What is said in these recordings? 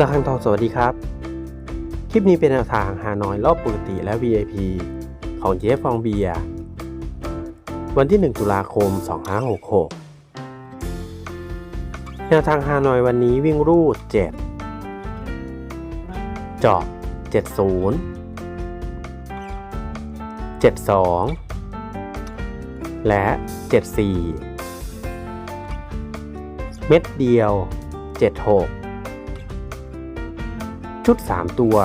ระฆังทองสวัสดีครับ คลิปนี้เป็นแนวทางหานอยรอบปกติและ VIP ของเจ๊ฟองเบีย วันที่ 1 ตุลาคม 2566 แนวทางฮานอยวันนี้วิ่งรูด 7 เจาะ70 72 และ 74 เม็ดเดียว 76 ชุด 3 ตัว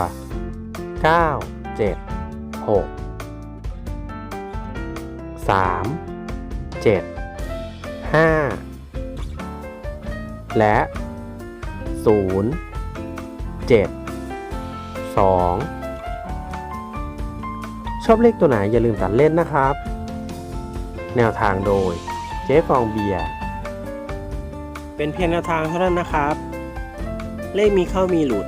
9 7 6 3 7 5 และ 0 7 2 ชอบเลขตัวไหนอย่าลืมตัดเล่นนะครับ แนวทางโดยเจ๊ฟองเบียร์ เป็นเพียงแนวทางเท่านั้นนะครับ เลขมีเข้ามีหลุด